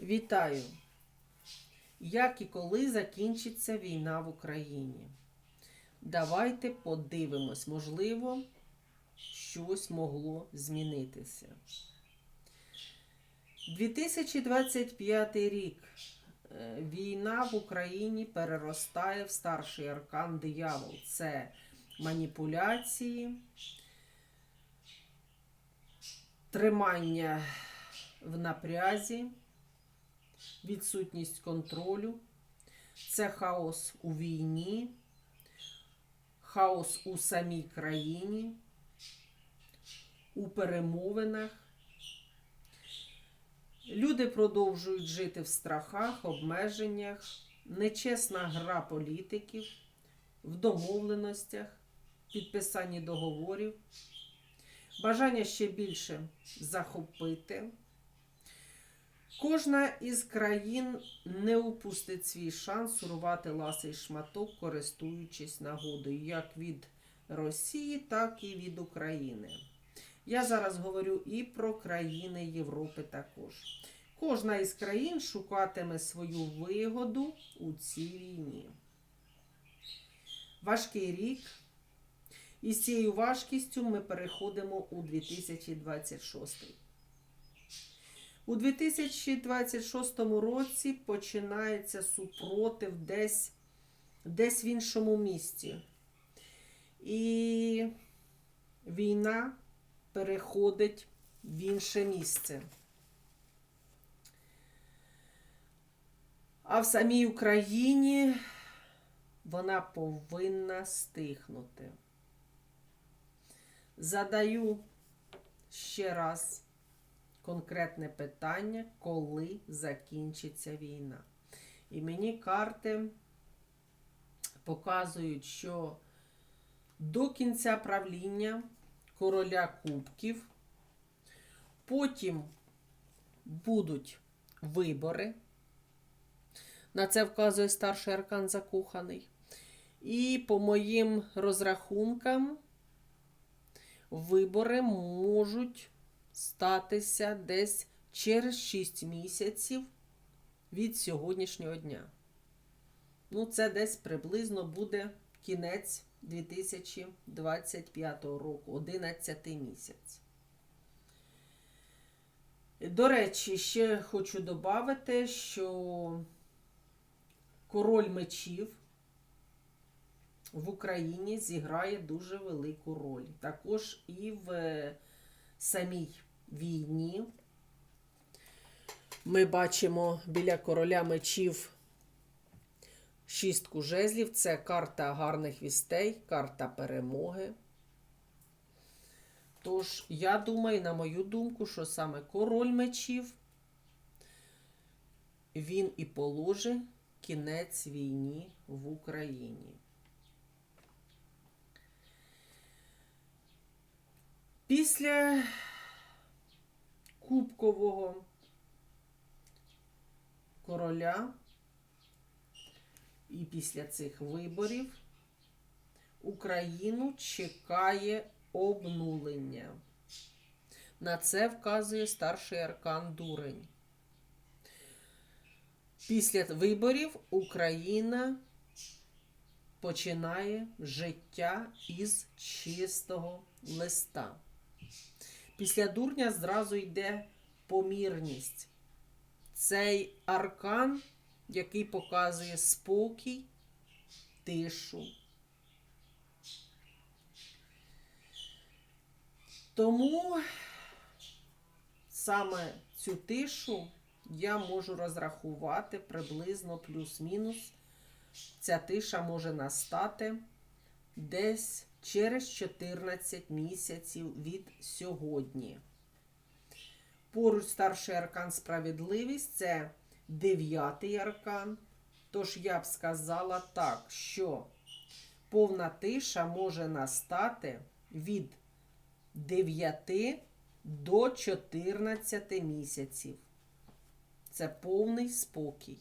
Вітаю! Як і коли закінчиться війна в Україні? Давайте подивимось, можливо, щось могло змінитися. 2025 рік. Е, Війна в Україні переростає в старший аркан диявол. Це маніпуляції, тримання в напрязі, відсутність контролю, це хаос у війні, хаос у самій країні, у перемовинах. Люди продовжують жити в страхах, обмеженнях, нечесна гра політиків, в домовленостях, підписанні договорів, бажання ще більше захопити. Кожна із країн не упустить свій шанс урвати ласий шматок, користуючись нагодою, як від Росії, так і від України. Я зараз говорю і про країни Європи також. Кожна із країн шукатиме свою вигоду у цій війні. Важкий рік. І з цією важкістю ми переходимо у 2026. У 2026 році починається супротив десь, десь в іншому місці. І війна переходить в інше місце. А в самій Україні вона повинна стихнути. Задаю ще раз конкретне питання, коли закінчиться війна. І мені карти показують, що до кінця правління короля кубків, потім будуть вибори. На це вказує старший аркан закоханий. І по моїм розрахункам, вибори можуть статися десь через 6 місяців від сьогоднішнього дня. Ну, це десь приблизно буде кінець 2025 року, 11 місяць. До речі, ще хочу додати, що король мечів в Україні зіграє дуже велику роль. Також і в самій війні. Ми бачимо біля короля мечів шістку жезлів. Це карта гарних вістей, карта перемоги. Тож, я думаю, на мою думку, що саме король мечів, він і положить кінець війні в Україні. Після Кубкового короля і після цих виборів Україну чекає обнулення. На це вказує старший аркан Дурень. Після виборів Україна починає життя із чистого листа. Після дурня зразу йде помірність. Цей аркан, який показує спокій, тишу. Тому саме цю тишу я можу розрахувати приблизно плюс-мінус. Ця тиша може настати десь через 14 місяців від сьогодні. Поруч старший аркан справедливість це дев'ятий аркан. Тож я б сказала так, що повна тиша може настати від 9 до 14 місяців. Це повний спокій.